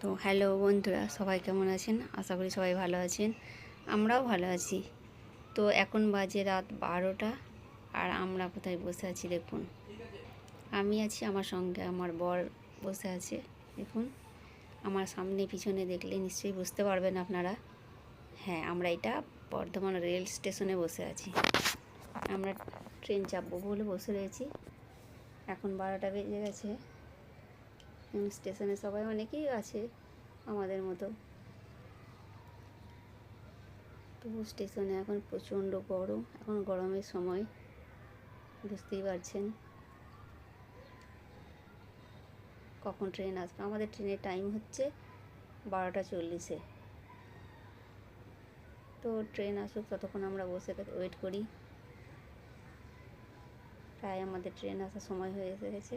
তো হ্যালো বন্ধুরা, সবাই কেমন আছেন? আশা করি সবাই ভালো আছেন। আমরাও ভালো আছি। তো এখন বাজে রাত বারোটা, আর আমরা কোথায় বসে আছি দেখুন। আমি আছি আমার সঙ্গে আমার বর বসে আছে, দেখুন। আমার সামনে পিছনে দেখলে নিশ্চয়ই বুঝতে পারবেন আপনারা। হ্যাঁ আমরা এটা বর্ধমান রেল স্টেশনে বসে আছি। আমরা ট্রেন চাপবো বলে বসে রয়েছি। এখন বারোটা বেজে গেছে। স্টেশনে সবাই অনেকেই আছে আমাদের মতো। তবু স্টেশনে এখন প্রচণ্ড গরম, এখন গরমের সময়, বুঝতেই পারছেন। কখন ট্রেন আসবে? আমাদের ট্রেনের টাইম হচ্ছে বারোটা চল্লিশে। তো ট্রেন আসুক, ততক্ষণ আমরা বসে ওয়েট করি। প্রায় আমাদের ট্রেন আসার সময় হয়ে এসে গেছে